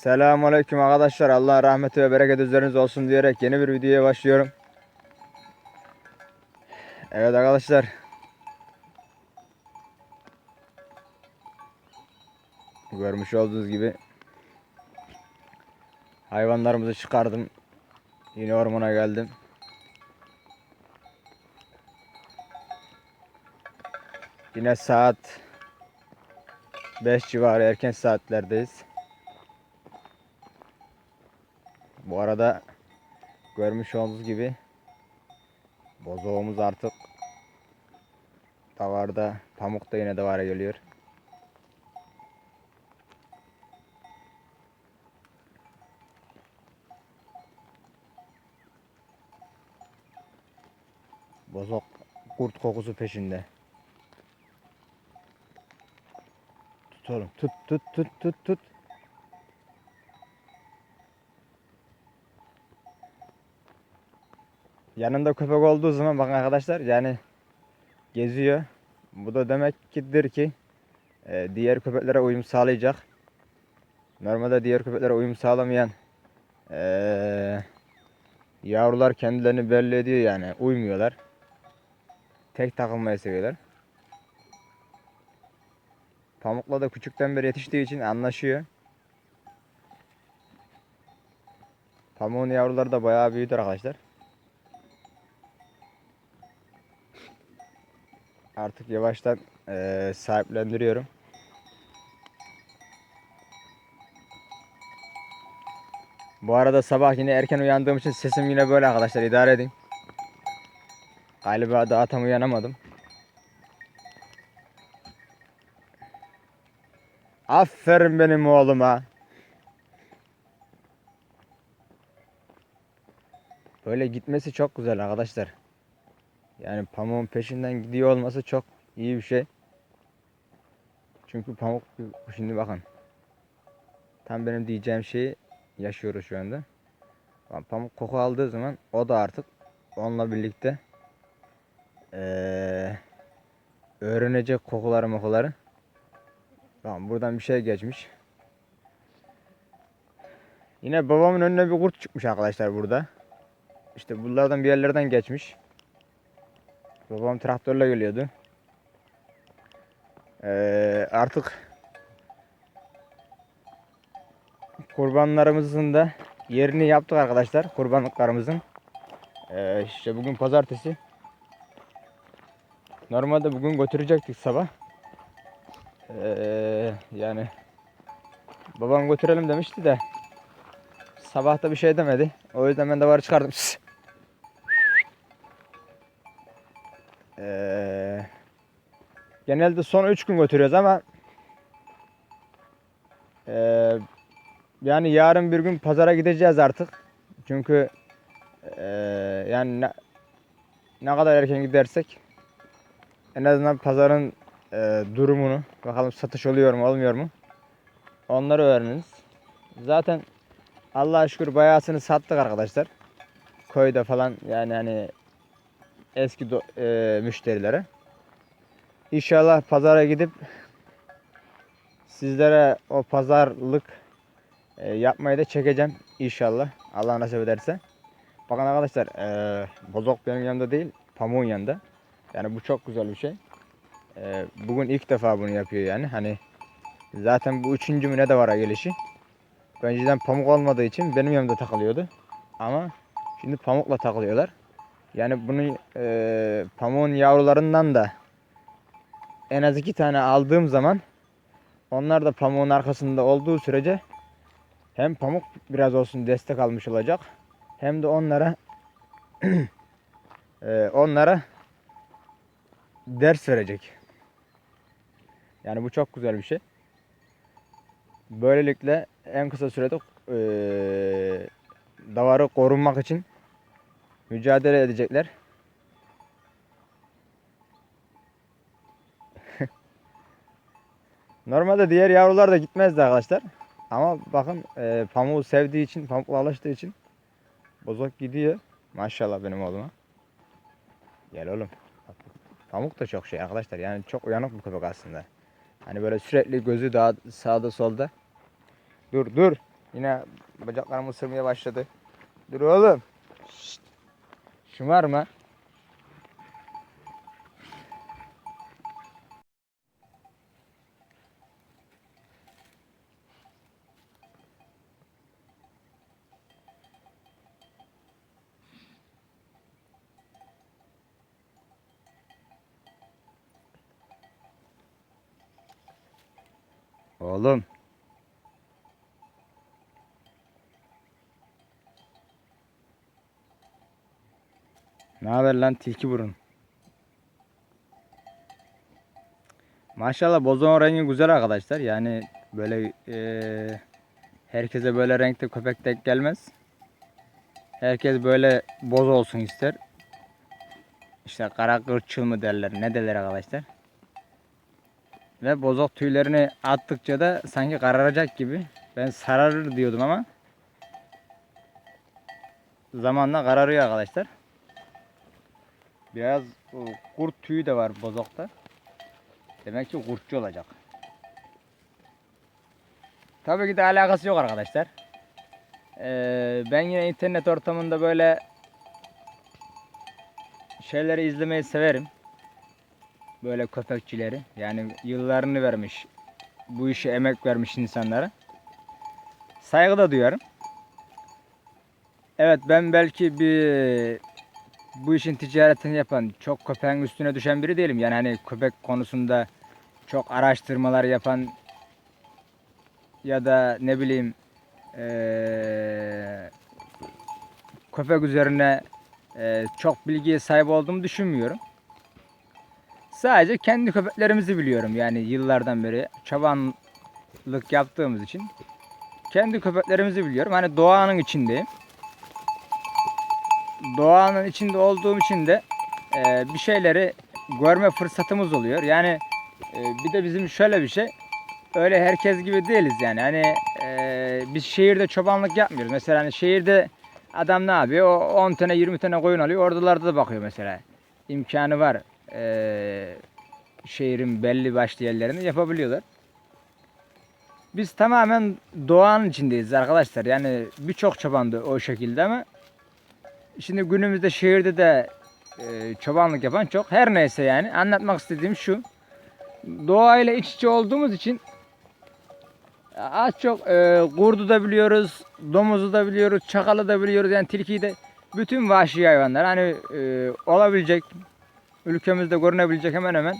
Selamünaleyküm arkadaşlar. Allah rahmeti ve bereket üzerinize olsun diyerek yeni bir videoya başlıyorum. Evet arkadaşlar. Görmüş olduğunuz gibi hayvanlarımızı çıkardım. Yine ormana geldim. Yine saat 5 civarı erken saatlerdeyiz. Bu arada görmüş olduğunuz gibi bozoğumuz artık davarda, pamuk da yine davara geliyor. Bozok kurt kokusu peşinde. Tut oğlum tut tut tut tut tut. Yanında köpek olduğu zaman bakın arkadaşlar yani geziyor. Bu da demektir ki e, diğer köpeklere uyum sağlayacak. Normalde diğer köpeklere uyum sağlamayan e, yavrular kendilerini belli ediyor yani uymuyorlar. Tek takılmayı seviyorlar. Pamukla da küçükten beri yetiştiği için anlaşıyor. Pamuğun yavruları da bayağı büyüdü arkadaşlar. Artık yavaştan eee, sahiplendiriyorum. Bu arada sabah yine erken uyandığım için sesim yine böyle arkadaşlar idare edin. Galiba daha tam uyanamadım. Aferin benim oğluma. Böyle gitmesi çok güzel arkadaşlar. Yani pamuğun peşinden gidiyor olması çok iyi bir şey. Çünkü pamuk şimdi bakın. Tam benim diyeceğim şeyi yaşıyoruz şu anda. Pamuk koku aldığı zaman o da artık onunla birlikte eee öğrenecek kokuları mokuları. Tamam buradan bir şey geçmiş. Yine babamın önüne bir kurt çıkmış arkadaşlar burada. İşte bunlardan bir yerlerden geçmiş. Babam traktörle geliyordu. Ee, artık kurbanlarımızın da yerini yaptık arkadaşlar. Kurbanlıklarımızın. Ee, işte bugün pazartesi. Normalde bugün götürecektik sabah. Ee, yani babam götürelim demişti de sabah da bir şey demedi. O yüzden ben de var çıkardım. genelde son 3 gün götürüyoruz ama ee, yani yarın bir gün pazara gideceğiz artık. Çünkü ee, yani ne, ne kadar erken gidersek en azından pazarın ee, durumunu bakalım satış oluyor mu olmuyor mu onları öğreniriz. Zaten Allah'a şükür bayağısını sattık arkadaşlar. Köyde falan yani hani eski do- e, müşterilere. İnşallah pazara gidip sizlere o pazarlık e, yapmayı da çekeceğim inşallah. Allah nasip ederse. Bakın arkadaşlar e, bozok benim yanımda değil pamuğun yanında. Yani bu çok güzel bir şey. E, bugün ilk defa bunu yapıyor yani. Hani zaten bu üçüncü mü ne de var gelişi. Önceden pamuk olmadığı için benim yanımda takılıyordu. Ama şimdi pamukla takılıyorlar. Yani bunu e, pamuğun yavrularından da en az iki tane aldığım zaman onlar da pamuğun arkasında olduğu sürece hem pamuk biraz olsun destek almış olacak hem de onlara e, onlara ders verecek. Yani bu çok güzel bir şey. Böylelikle en kısa sürede e, davarı korunmak için mücadele edecekler. Normalde diğer yavrular da gitmezdi arkadaşlar. Ama bakın e, pamuğu sevdiği için, pamukla alıştığı için bozok gidiyor. Maşallah benim oğluma. Gel oğlum. Pamuk da çok şey arkadaşlar. Yani çok uyanık bir köpek aslında. Hani böyle sürekli gözü daha sağda solda. Dur dur. Yine bacaklarım ısırmaya başladı. Dur oğlum. Şşt. Şımarma. Oğlum. Ne haber lan tilki burun? Maşallah bozon rengi güzel arkadaşlar. Yani böyle eee, herkese böyle renkte köpek denk gelmez. Herkes böyle boz olsun ister. İşte kara kırçıl mı derler ne derler arkadaşlar. Ve bozok tüylerini attıkça da sanki kararacak gibi. Ben sararır diyordum ama zamanla kararıyor arkadaşlar. Biraz e, kurt tüyü de var bozokta. Demek ki kurtçu olacak. Tabii ki de alakası yok arkadaşlar. Ee, ben yine internet ortamında böyle şeyleri izlemeyi severim. Böyle köpekçileri. Yani yıllarını vermiş, bu işe emek vermiş insanlara. Saygı da duyarım. Evet ben belki bir bu işin ticaretini yapan, çok köpeğin üstüne düşen biri değilim. Yani hani köpek konusunda çok araştırmalar yapan ya da ne bileyim eee köpek üzerine eee, çok bilgiye sahip olduğumu düşünmüyorum. Sadece kendi köpeklerimizi biliyorum yani yıllardan beri çobanlık yaptığımız için. Kendi köpeklerimizi biliyorum. Hani doğanın içindeyim doğanın içinde olduğum için de e, bir şeyleri görme fırsatımız oluyor. Yani e, bir de bizim şöyle bir şey. Öyle herkes gibi değiliz yani. Hani e, biz şehirde çobanlık yapmıyoruz. Mesela hani şehirde adam ne yapıyor? O 10 tane 20 tane koyun alıyor. Oradalarda da bakıyor mesela. İmkanı var. E, şehrin belli başlı yerlerini yapabiliyorlar. Biz tamamen doğanın içindeyiz arkadaşlar. Yani birçok çoban da o şekilde ama Şimdi günümüzde şehirde de e, çobanlık yapan çok. Her neyse yani anlatmak istediğim şu. Doğayla iç içe olduğumuz için az çok e, kurdu da biliyoruz, domuzu da biliyoruz, çakalı da biliyoruz. Yani tilkiyi de bütün vahşi hayvanlar hani e, olabilecek ülkemizde görünebilecek hemen hemen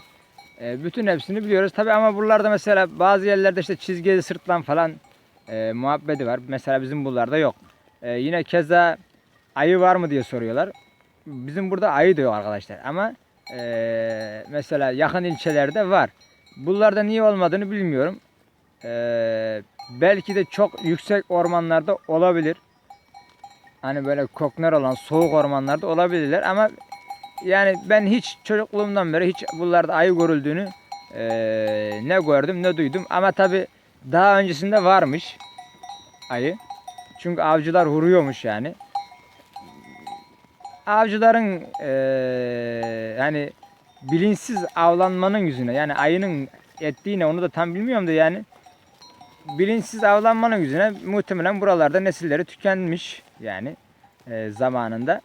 e, bütün hepsini biliyoruz. Tabi ama buralarda mesela bazı yerlerde işte çizgili sırtlan falan e, muhabbeti var. Mesela bizim buralarda yok. E, yine keza ayı var mı diye soruyorlar. Bizim burada ayı da yok arkadaşlar ama eee, mesela yakın ilçelerde var. Bunlarda niye olmadığını bilmiyorum. Eee, belki de çok yüksek ormanlarda olabilir. Hani böyle kokner olan soğuk ormanlarda olabilirler ama yani ben hiç çocukluğumdan beri hiç buralarda ayı görüldüğünü eee, ne gördüm ne duydum ama tabi daha öncesinde varmış ayı. Çünkü avcılar vuruyormuş yani avcıların eee hani bilinçsiz avlanmanın yüzüne yani ayının ettiğine onu da tam bilmiyorum da yani bilinçsiz avlanmanın yüzüne muhtemelen buralarda nesilleri tükenmiş yani eee, zamanında.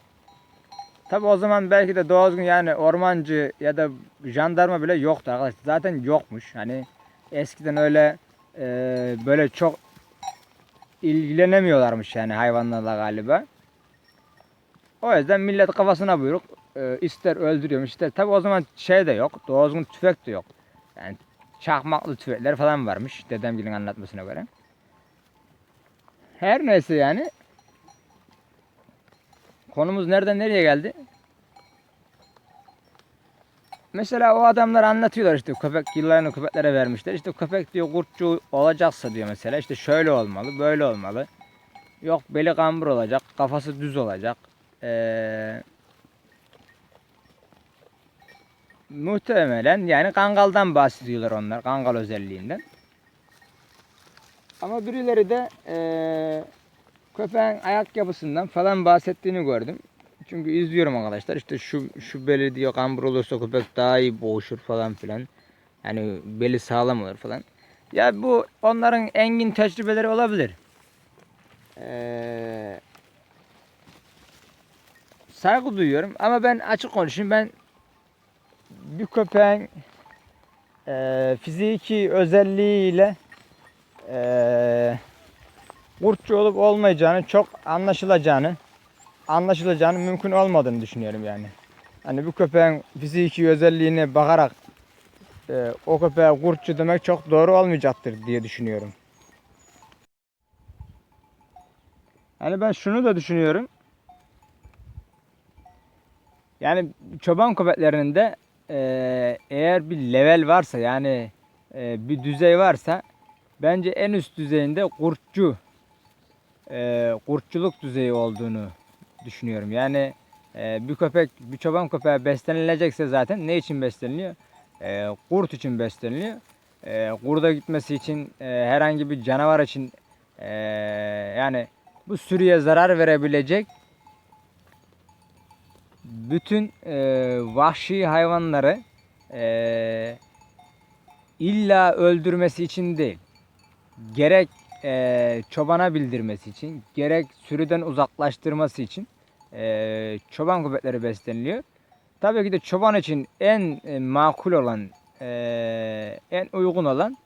Tabi o zaman belki de doğru düzgün yani ormancı ya da jandarma bile yoktu arkadaşlar. Zaten yokmuş. Hani eskiden öyle eee, böyle çok ilgilenemiyorlarmış yani hayvanlarla galiba. O yüzden millet kafasına buyruk e, ister öldürüyormuş ister. Tabi o zaman şey de yok. Doğru tüfek de yok. Yani çakmaklı tüfekler falan varmış dedemgilin anlatmasına göre. Her neyse yani konumuz nereden nereye geldi? Mesela o adamlar anlatıyorlar işte köpek yıllarını köpeklere vermişler. İşte köpek diyor kurtçu olacaksa diyor mesela işte şöyle olmalı, böyle olmalı. Yok beli kambur olacak, kafası düz olacak. Ee, muhtemelen yani kangaldan bahsediyorlar onlar. Kangal özelliğinden. Ama birileri de ee, köpeğin ayak yapısından falan bahsettiğini gördüm. Çünkü izliyorum arkadaşlar. İşte şu şu beli diyor kambur olursa köpek daha iyi boğuşur falan filan. Yani beli sağlam olur falan. Ya bu onların engin tecrübeleri olabilir. Ee, saygı duyuyorum ama ben açık konuşayım ben bir köpeğin e, fiziki özelliğiyle e, kurtçu olup olmayacağını çok anlaşılacağını anlaşılacağını mümkün olmadığını düşünüyorum yani. Hani bu köpeğin fiziki özelliğine bakarak e, o köpeğe kurtçu demek çok doğru olmayacaktır diye düşünüyorum. Yani ben şunu da düşünüyorum. Yani çoban köpeklerinin de e, eğer bir level varsa yani e, bir düzey varsa bence en üst düzeyinde kurtçu e, kurtçuluk düzeyi olduğunu düşünüyorum. Yani e, bir köpek, bir çoban köpeği beslenilecekse zaten ne için besleniliyor? E, kurt için besleniliyor. E, kurda gitmesi için, e, herhangi bir canavar için e, yani bu sürüye zarar verebilecek bütün e, vahşi hayvanları e, illa öldürmesi için değil, gerek e, çobana bildirmesi için, gerek sürüden uzaklaştırması için e, çoban köpekleri besleniliyor. Tabii ki de çoban için en e, makul olan, e, en uygun olan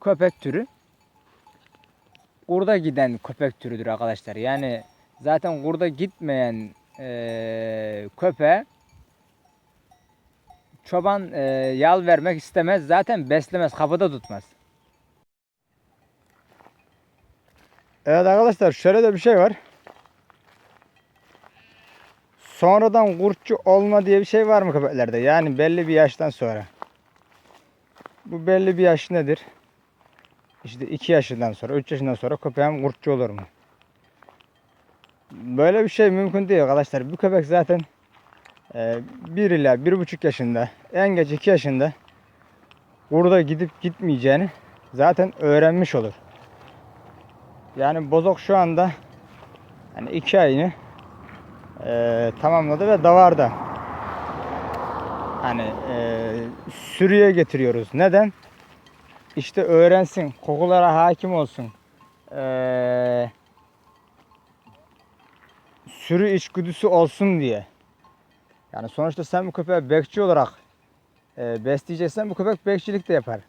köpek türü kurda giden köpek türüdür arkadaşlar. Yani zaten kurda gitmeyen e, köpeğe çoban e, yal vermek istemez. Zaten beslemez, kapıda tutmaz. Evet arkadaşlar şöyle de bir şey var. Sonradan kurtçu olma diye bir şey var mı köpeklerde? Yani belli bir yaştan sonra. Bu belli bir yaş nedir? İşte 2 yaşından sonra, 3 yaşından sonra köpeğim kurtçu olur mu? Böyle bir şey mümkün değil arkadaşlar. Bu köpek zaten 1 ila 1,5 yaşında, en geç 2 yaşında burada gidip gitmeyeceğini zaten öğrenmiş olur. Yani bozok şu anda hani 2 ayını e, tamamladı ve davarda. Hani e, sürüye getiriyoruz. Neden? İşte öğrensin, kokulara hakim olsun. Ee, sürü içgüdüsü olsun diye. Yani sonuçta sen bu köpeği bekçi olarak e, besleyeceksen bu köpek bekçilik de yapar.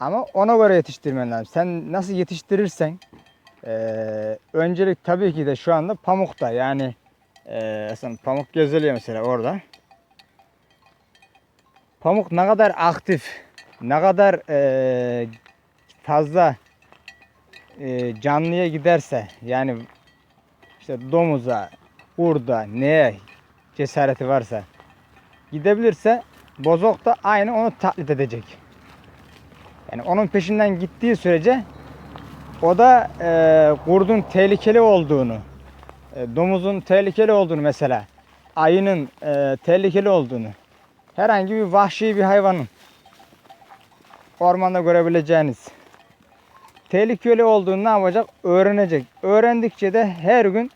Ama ona göre yetiştirmen lazım. Sen nasıl yetiştirirsen e, öncelik tabii ki de şu anda pamukta. Yani e, sen pamuk gezeliyor mesela orada. Pamuk ne kadar aktif, ne kadar e, fazla e, canlıya giderse yani işte domuza, kurda, neye cesareti varsa gidebilirse bozok da aynı onu taklit edecek. Yani onun peşinden gittiği sürece o da e, kurdun tehlikeli olduğunu, e, domuzun tehlikeli olduğunu mesela, ayının e, tehlikeli olduğunu, herhangi bir vahşi bir hayvanın ormanda görebileceğiniz tehlikeli olduğunu ne yapacak? Öğrenecek. Öğrendikçe de her gün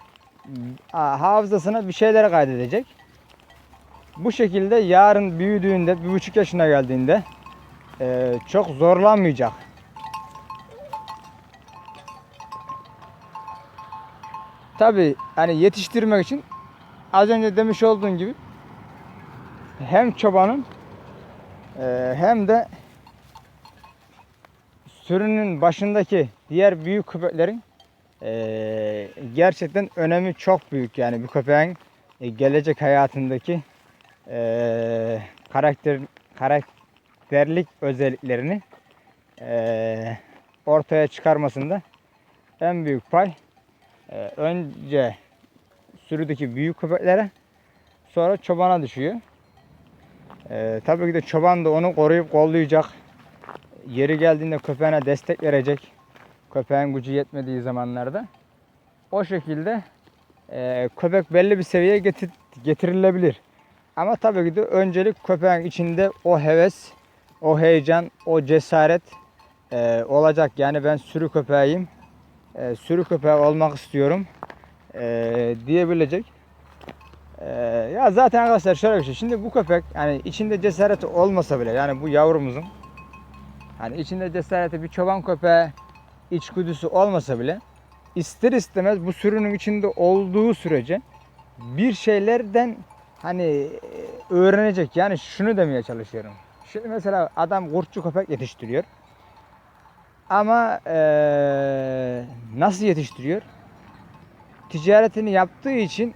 hafızasına bir şeyler kaydedecek. Bu şekilde yarın büyüdüğünde, bir buçuk yaşına geldiğinde e, çok zorlanmayacak. Tabi hani yetiştirmek için az önce demiş olduğun gibi hem çobanın e, hem de sürünün başındaki diğer büyük köpeklerin e, gerçekten önemi çok büyük. Yani bir köpeğin e, gelecek hayatındaki e, karakter karakterlik özelliklerini e, ortaya çıkarmasında en büyük pay e, önce sürüdeki büyük köpeklere sonra çobana düşüyor. E, tabii ki de çoban da onu koruyup kollayacak. Yeri geldiğinde köpeğine destek verecek. Köpeğin gücü yetmediği zamanlarda. O şekilde e, köpek belli bir seviyeye getir, getirilebilir. Ama tabii ki de öncelik köpeğin içinde o heves, o heyecan, o cesaret e, olacak. Yani ben sürü köpeğiyim, e, sürü köpeği olmak istiyorum e, diyebilecek. E, ya zaten arkadaşlar şöyle bir şey. Şimdi bu köpek yani içinde cesareti olmasa bile yani bu yavrumuzun hani içinde cesareti bir çoban köpeği içgüdüsü olmasa bile ister istemez bu sürünün içinde olduğu sürece bir şeylerden hani e, öğrenecek. Yani şunu demeye çalışıyorum. Şimdi mesela adam kurtçu köpek yetiştiriyor. Ama eee, nasıl yetiştiriyor? Ticaretini yaptığı için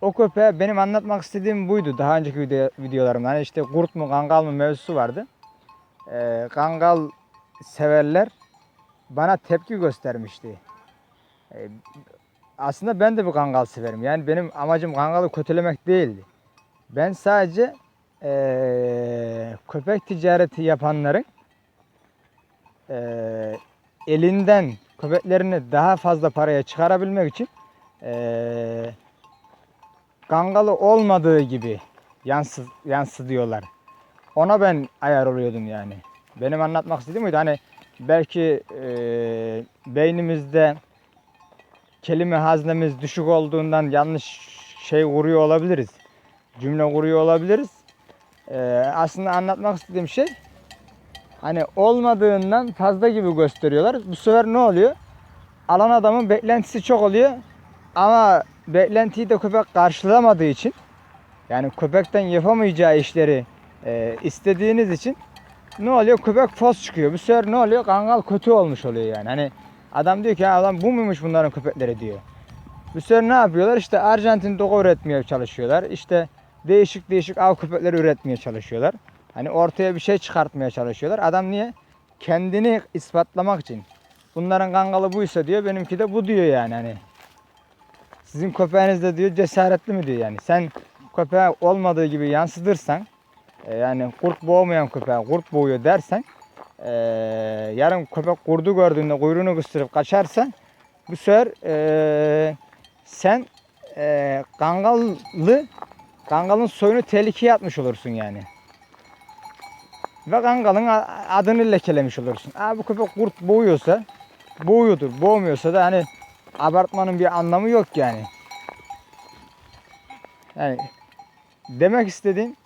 o köpeğe benim anlatmak istediğim buydu. Daha önceki video, videolarımda. Hani işte kurt mu kangal mı mevzusu vardı. Eee kangal severler bana tepki göstermişti. Eee, aslında ben de bir kangal severim. Yani benim amacım kangalı kötülemek değildi. Ben sadece eee, köpek ticareti yapanların eee, elinden köpeklerini daha fazla paraya çıkarabilmek için eee kangalı olmadığı gibi yansı, yansı. Ona ben ayar oluyordum yani. Benim anlatmak istediğim buydu. Hani belki eee, beynimizde kelime haznemiz düşük olduğundan yanlış şey kuruyor olabiliriz. Cümle kuruyor olabiliriz. Eee, aslında anlatmak istediğim şey hani olmadığından fazla gibi gösteriyorlar. Bu sefer ne oluyor? Alan adamın beklentisi çok oluyor. Ama beklentiyi de köpek karşılamadığı için yani köpekten yapamayacağı işleri eee, istediğiniz için ne oluyor? Köpek fos çıkıyor. Bu sefer ne oluyor? Kangal kötü olmuş oluyor yani. Hani adam diyor ki "Ya adam bu muymuş bunların köpekleri diyor. Bu sefer ne yapıyorlar? İşte Arjantin dogo üretmeye çalışıyorlar. İşte değişik değişik av köpekleri üretmeye çalışıyorlar. Hani ortaya bir şey çıkartmaya çalışıyorlar. Adam niye? Kendini ispatlamak için. Bunların kangalı buysa diyor, benimki de bu diyor yani hani. Sizin köpeğiniz de diyor cesaretli mi diyor yani. Sen köpeğe olmadığı gibi yansıtırsan, e, yani kurt boğmayan köpeğe kurt boğuyor dersen, e, yarın köpek kurdu gördüğünde kuyruğunu kıstırıp kaçarsa, bu sefer e, sen e, kangallı, kangalın soyunu tehlikeye atmış olursun yani. Ve kangalın adını lekelemiş olursun. Aa, bu köpek kurt boğuyorsa, boğuyordur. Boğmuyorsa da hani abartmanın bir anlamı yok yani. Yani demek istediğim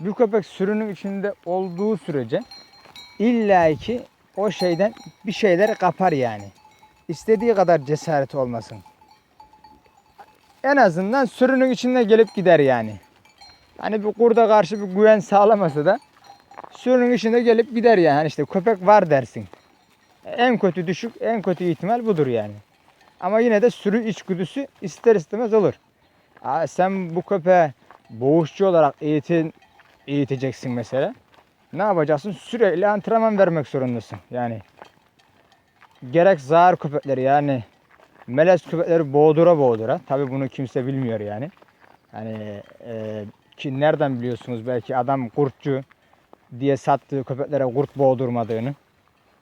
bu köpek sürünün içinde olduğu sürece illa ki o şeyden bir şeyleri kapar yani. İstediği kadar cesareti olmasın. En azından sürünün içinde gelip gider yani. Hani bir kurda karşı bir güven sağlamasa da sürünün içinde gelip gider yani. Hani işte köpek var dersin. En kötü düşük, en kötü ihtimal budur yani. Ama yine de sürü içgüdüsü ister istemez olur. Aa, sen bu köpeğe boğuşçu olarak eğitin, eğiteceksin mesela. Ne yapacaksın? Sürekli antrenman vermek zorundasın. Yani gerek zar köpekleri yani melez köpekleri boğdura boğdura. Tabi bunu kimse bilmiyor yani. Hani e, ki nereden biliyorsunuz belki adam kurtçu diye sattığı köpeklere kurt boğdurmadığını.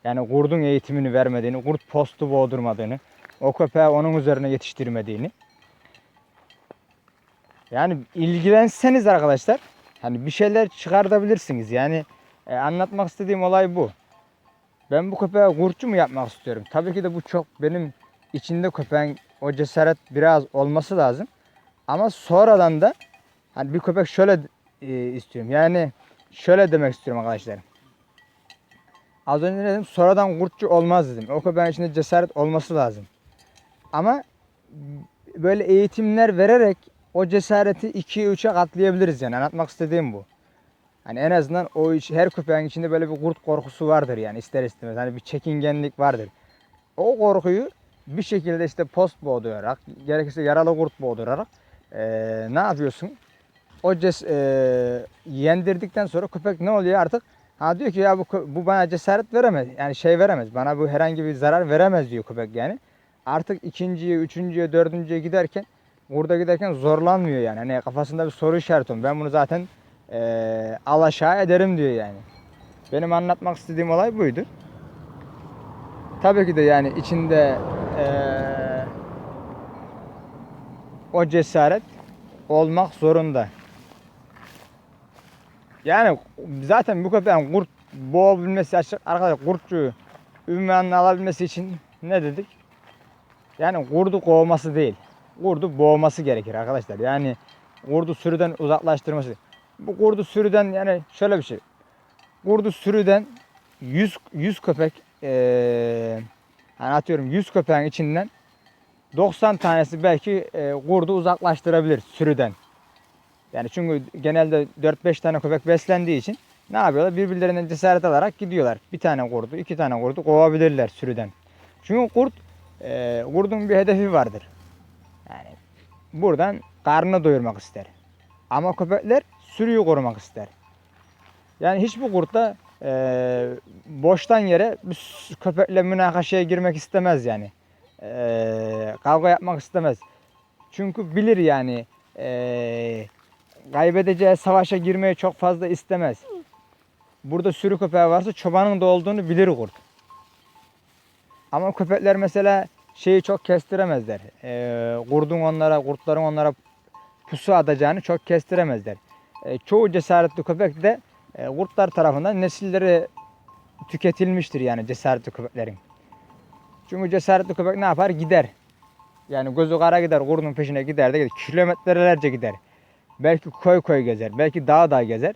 Yani kurdun eğitimini vermediğini, kurt postu boğdurmadığını, o köpeği onun üzerine yetiştirmediğini. Yani ilgilenseniz arkadaşlar hani bir şeyler çıkartabilirsiniz. Yani e, anlatmak istediğim olay bu. Ben bu köpeğe kurtçu mu yapmak istiyorum? Tabii ki de bu çok benim içinde köpeğin o cesaret biraz olması lazım. Ama sonradan da hani bir köpek şöyle e, istiyorum. Yani şöyle demek istiyorum arkadaşlar. Az önce dedim? Sonradan kurtçu olmaz dedim. O köpeğin içinde cesaret olması lazım. Ama böyle eğitimler vererek o cesareti 2'ye 3'e katlayabiliriz yani. Anlatmak istediğim bu. Hani en azından o iç, her köpeğin içinde böyle bir kurt korkusu vardır yani ister istemez. Hani bir çekingenlik vardır. O korkuyu bir şekilde işte post boğdurarak, gerekirse yaralı kurt boğdurarak eee, ne yapıyorsun? O ces, eee, yendirdikten sonra köpek ne oluyor artık? Ha diyor ki ya bu, bu bana cesaret veremez. Yani şey veremez. Bana bu herhangi bir zarar veremez diyor köpek yani. Artık ikinciye, üçüncüye, dördüncüye giderken burada giderken zorlanmıyor yani. Hani kafasında bir soru işareti var. Ben bunu zaten eee alaşağı ederim diyor yani. Benim anlatmak istediğim olay buydu. Tabii ki de yani içinde eee, o cesaret olmak zorunda. Yani zaten bu köpeğin kurt boğabilmesi açık arkadaşlar kurtçu ünvanını alabilmesi için ne dedik? Yani kurdu kovması değil. Kurdu boğması gerekir arkadaşlar. Yani kurdu sürüden uzaklaştırması. Bu kurdu sürüden yani şöyle bir şey. Kurdu sürüden 100 100 köpek eee hani atıyorum 100 köpeğin içinden 90 tanesi belki e, kurdu uzaklaştırabilir sürüden. Yani çünkü genelde 4-5 tane köpek beslendiği için ne yapıyorlar? Birbirlerinden cesaret alarak gidiyorlar. Bir tane kurdu, iki tane kurdu kovabilirler sürüden. Çünkü kurt, e, kurdun bir hedefi vardır. Yani buradan karnını doyurmak ister. Ama köpekler sürüyü korumak ister. Yani hiçbir kurt da e, boştan yere bir köpekle münakaşaya girmek istemez yani. E, kavga yapmak istemez. Çünkü bilir yani e, kaybedeceği savaşa girmeyi çok fazla istemez. Burada sürü köpeği varsa çobanın da olduğunu bilir kurt. Ama köpekler mesela şeyi çok kestiremezler. E, kurdun onlara, kurtların onlara pusu atacağını çok kestiremezler. E, çoğu cesaretli köpek de e, kurtlar tarafından nesilleri tüketilmiştir yani cesaretli köpeklerin. Çünkü cesaretli köpek ne yapar? Gider. Yani gözü kara gider, kurdun peşine gider de gider. Kilometrelerce gider. Belki koy koy gezer, belki dağ dağ gezer.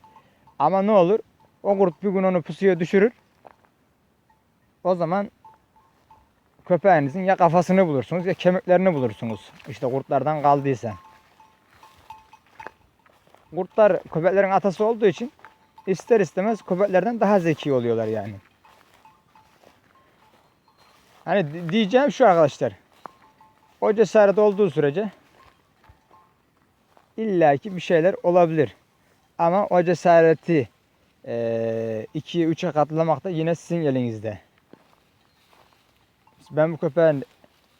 Ama ne olur? O kurt bir gün onu pusuya düşürür. O zaman köpeğinizin ya kafasını bulursunuz ya kemiklerini bulursunuz. İşte kurtlardan kaldıysa. Kurtlar köpeklerin atası olduğu için ister istemez köpeklerden daha zeki oluyorlar yani. Hani di- diyeceğim şu arkadaşlar. O cesaret olduğu sürece illaki bir şeyler olabilir. Ama o cesareti eee 2'ye 3'e katlamak da yine sizin elinizde. Ben bu köpeğin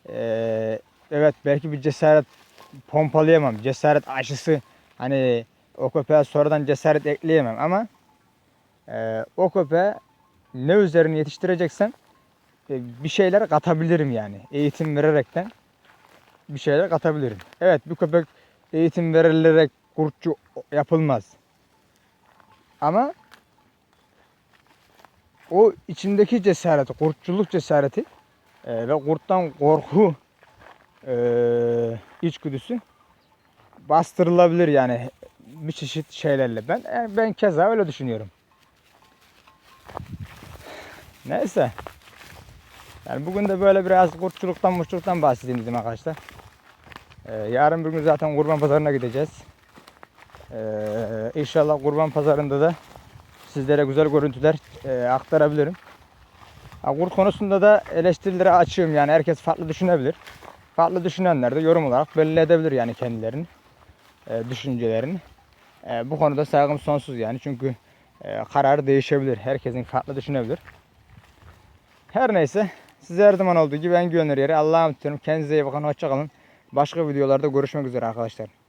eee, evet belki bir cesaret pompalayamam. Cesaret aşısı hani o köpeğe sonradan cesaret ekleyemem ama eee, o köpeğe ne üzerine yetiştireceksem e, bir şeyler katabilirim yani. Eğitim vererekten bir şeyler katabilirim. Evet bu köpek eğitim verilerek kurtçu yapılmaz. Ama o içindeki cesareti, kurtçuluk cesareti e, ve kurttan korku e, içgüdüsü bastırılabilir yani bir çeşit şeylerle. Ben e, ben keza öyle düşünüyorum. Neyse. Yani bugün de böyle biraz kurtçuluktan muşçuluktan bahsedeyim dedim arkadaşlar. Ee, yarın bir gün zaten kurban pazarına gideceğiz. Ee, inşallah kurban pazarında da sizlere güzel görüntüler e, aktarabilirim. Kurt konusunda da eleştirilere açığım yani herkes farklı düşünebilir. Farklı düşünenler de yorum olarak belli edebilir yani kendilerini, e, düşüncelerini. E, bu konuda saygım sonsuz yani çünkü karar değişebilir. Herkesin farklı düşünebilir. Her neyse size her zaman olduğu gibi en güvenilir yeri Allah'a emanet. Kendinize iyi bakın. Hoşçakalın. Başka videolarda görüşmek üzere arkadaşlar.